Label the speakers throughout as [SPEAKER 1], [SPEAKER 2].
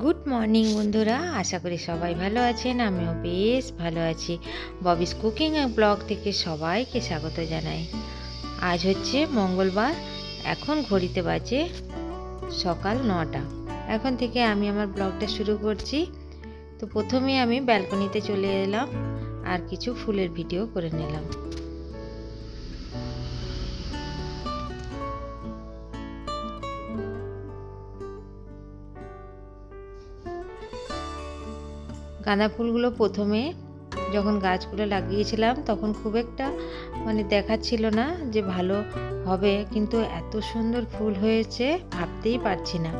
[SPEAKER 1] Good morning বন্ধুরা। আশা করি সবাই ভালো আছেন। আমিও বেশ ভালো আছি। ববিস কুকিং ব্লগ থেকে সবাইকে স্বাগত জানাই। আজ হচ্ছে মঙ্গলবার। এখন ঘড়িতে বাজে সকাল নটা। এখন থেকে আমি আমার ব্লগটা শুরু করছি। তো প্রথমে আমি ব্যালকনিতে চলে এলাম আর কিছু ফুলের ভিডিও করে নিলাম। গাঁদা ফুলগুলো প্রথমে যখন গাছগুলো লাগিয়েছিলাম, তখন খুব একটা মানে দেখাচ্ছিল না যে ভালো হবে, কিন্তু এত সুন্দর ফুল হয়েছে ভাবতেই পারছি না।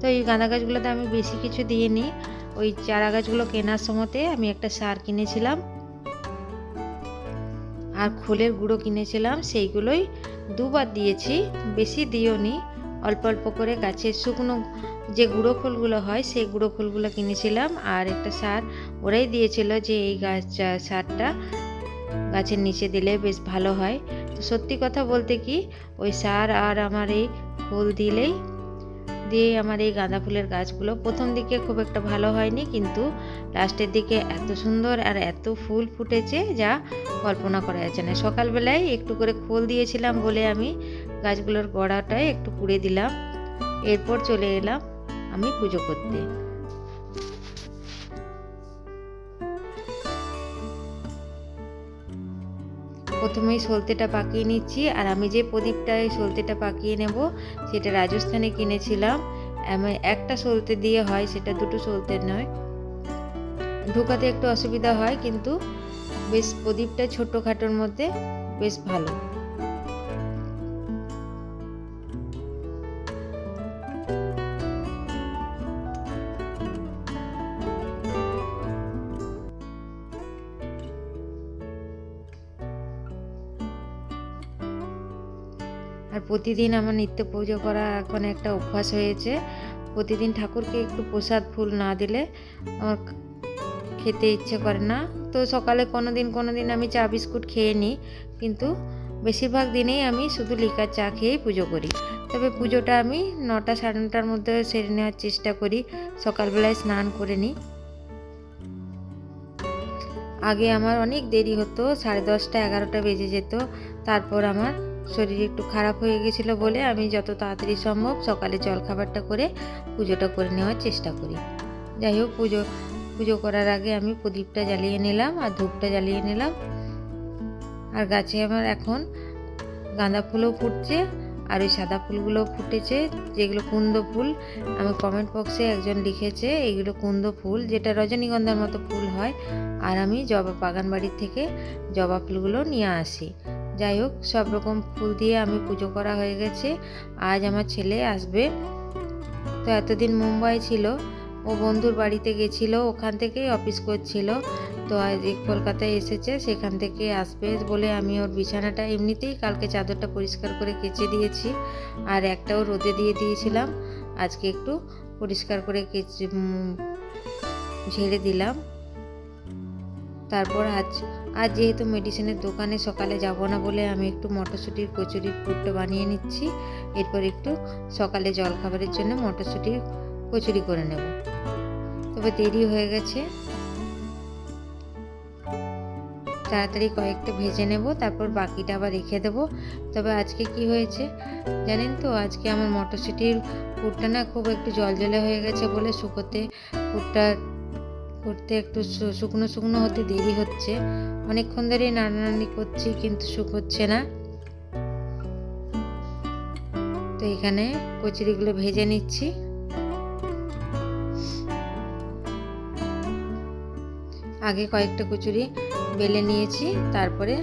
[SPEAKER 1] তো এই গাঁদা গাছগুলোতে আমি বেশি কিছু দিইনি। ওই চারা গাছগুলো কেনার সময়তে আমি একটা সার কিনেছিলাম। আর খোলের গুঁড়ো কিনেছিলাম, সেইগুলোই দুবার দিয়েছি, বেশি দিওনি। অল্প অল্প করে গাছের শুকনো যে গুঁড়ো ফুলগুলো হয়, সেই গুঁড়ো ফুলগুলো কিনেছিলাম আর একটা সার ওরাই দিয়েছিল যে এই গাছ, সারটা গাছের নিচে দিলে বেশ ভালো হয়। তো সত্যি কথা বলতে কি, ওই সার আর আমার এই ফুল দিলেই, দিয়ে আমার এই গাঁদা ফুলের গাছগুলো প্রথম দিকে খুব একটা ভালো হয়নি, কিন্তু লাস্টের দিকে এত সুন্দর আর এত ফুল ফুটেছে যা কল্পনা করা যাচ্ছে না। সকালবেলায় একটু করে খোল দিয়েছিলাম বলে আমি গাছগুলোর গোড়াটায় একটু কুড়ে দিলাম। এরপর চলে এলাম। আমি পুজো করতে। প্রথমেই সলতেটা পাকিয়ে নিচ্ছি, আর আমি যে প্রদীপটায় সলতেটা পাকিয়ে নেব, সেটা রাজস্থানে কিনেছিলাম। আমি একটা সলতে দিয়ে হয়, সেটা দুটো সলতে নয়। ঢোকাতে একটু অসুবিধা হয়, কিন্তু বেশ প্রদীপটা ছোটোখাটোর মধ্যে বেশ ভালো। আর প্রতিদিন আমার নিত্য পুজো করা এখন একটা অভ্যাস হয়েছে। প্রতিদিন ঠাকুরকে একটু প্রসাদ ফুল না দিলে আমার খেতে ইচ্ছে করে না। তো সকালে কোনো দিন কোনো দিন আমি চা বিস্কুট খেয়ে নিই, কিন্তু বেশিরভাগ দিনেই আমি শুধু লিকার চা খেয়েই পুজো করি। তবে পুজোটা আমি নটা সাড়ে নটার মধ্যে সেরে নেওয়ার চেষ্টা করি, সকালবেলায় স্নান করে নিই। আগে আমার অনেক দেরি হতো, সাড়ে দশটা এগারোটা বেজে যেত, তারপর আমার শরীর একটু খারাপ হয়ে গেছিল বলে আমি যত তাড়াতাড়ি সম্ভব সকালে জলখাবারটা করে পুজোটা করে নেওয়ার চেষ্টা করি। যাই হোক, পুজো পুজো করার আগে আমি প্রদীপটা জ্বালিয়ে নিলাম আর ধূপটা জ্বালিয়ে নিলাম। আর গাছে আমার এখন গাঁদা ফুলও ফুটছে আর ওই সাদা ফুলগুলো ফুটেছে। যেগুলো কুন্দ ফুল আমি কমেন্ট বক্সে একজন লিখেছে, এইগুলো কুন্দ ফুল, যেটা রজনীগন্ধার মতো ফুল হয়। আর আমি জবা বাগান বাড়ির থেকে জবা ফুলগুলো নিয়ে আসি। যাই হোক, সব রকম ফুল দিয়ে আমি পুজো করা হয়ে গেছে। আজ আমার ছেলে আসবে। তো এতদিন মুম্বাই ছিল, ও বন্ধুর বাড়িতে গেছিল, ওখান থেকেই অফিস করছিল। তো আজ কলকাতায় এসেছে, সেখান থেকে আসবে বলে আমি ওর বিছানাটা এমনিতেই কালকে চাদরটা পরিষ্কার করে কেচে দিয়েছি। আর একটাও রোদে দিয়ে দিয়েছিলাম। আজকে একটু পরিষ্কার করে কেচে ঝেড়ে দিলাম। তারপর আজ আজ যেহেতু মেডিসিনের দোকানে সকালে যাব না বলে আমি একটু মটরশুঁটির কচুরির পুরটা বানিয়ে নিচ্ছি, এরপর একটু সকালে জলখাবারের জন্য মটরশুঁটির কচুরি করে নেব। তবে দেরি হয়ে গেছে। তাড়াতাড়ি কয়েকটা ভেজে নেব, তারপর বাকিটা আবার রেখে দেবো। তবে আজকে কি হয়েছে জানেন তো? আজকে আমার মটরশুঁটির পুরটা না খুব একটু জল জলজলে হয়ে গেছে বলে শুকোতে পুরটা করতে একটু শুকনো শুকনো হতে দেরি হচ্ছে। অনেকক্ষণ ধরেই নাড়ানাড়ি করছি, কিন্তু শুকোচ্ছে না। তো এখানে কচুরিগুলো ভেজে নিচ্ছি। আগে কয়েকটা কচুরি বেলে নিয়েছি, তারপরে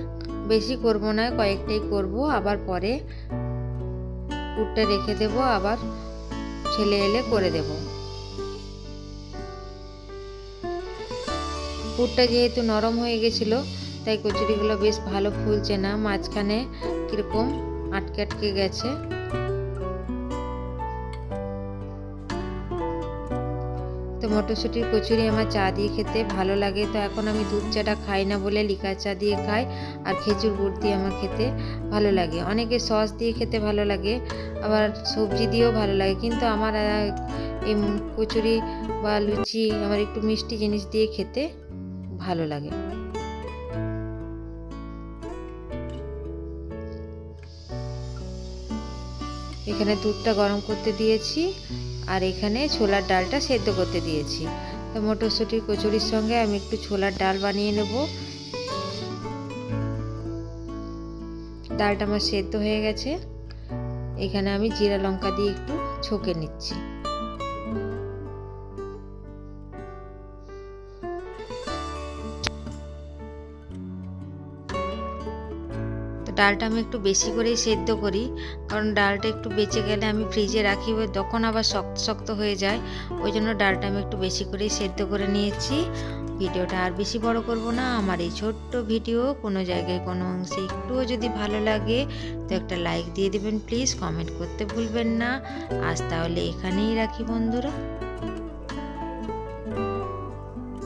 [SPEAKER 1] বেশি করব না, কয়েকটাই করব, আবার পরে পুরটা রেখে দেব, আবার ছেলে এলে করে দেবো। পুরটা যেহেতু নরম হয়ে গেছিল, তাই কচুরিগুলো বেশ ভালো ফুলছে না। মাঝখানে কীরকম আটকে আটকে গেছে। তো মটরশুঁটির কচুরি আমার চা দিয়ে খেতে ভালো লাগে। তো এখন আমি দুধ চাটা খাই না বলে লিকার চা দিয়ে খাই আর খেজুর গুড় দিয়ে আমার খেতে ভালো লাগে। অনেকে সস দিয়ে খেতে ভালো লাগে, আবার সবজি দিয়েও ভালো লাগে। কিন্তু আমার এই কচুরি বা লুচি, আমার একটু মিষ্টি জিনিস দিয়ে খেতে ভালো লাগে। এখানে দুধটা গরম করতে দিয়েছি আর এখানে ছোলার ডালটা সেদ্ধ করতে দিয়েছি। তো মটরশুঁটির কচুরির সঙ্গে আমি একটু ছোলার ডাল বানিয়ে নেব। ডালটা আমার সেদ্ধ হয়ে গেছে। এখানে আমি জিরা লঙ্কা দিয়ে একটু ছকে নিচ্ছি। ডালটা আমি একটু বেশি করেই সেদ্ধ করি। কারণ ডালটা একটু বেঁচে গেলে আমি ফ্রিজে রাখি তখন আবার শক্ত শক্ত হয়ে যায়। ওই জন্য ডালটা আমি একটু বেশি করেই সেদ্ধ করে নিয়েছি। ভিডিওটা আর বেশি বড় করব না। আমার এই ছোট্ট ভিডিও কোনো জায়গায়, কোনো অংশে একটুও যদি ভালো লাগে, তো একটা লাইক দিয়ে দেবেন। প্লিজ কমেন্ট করতে ভুলবেন না। আজ তাহলে এখানেই রাখি বন্ধুরা।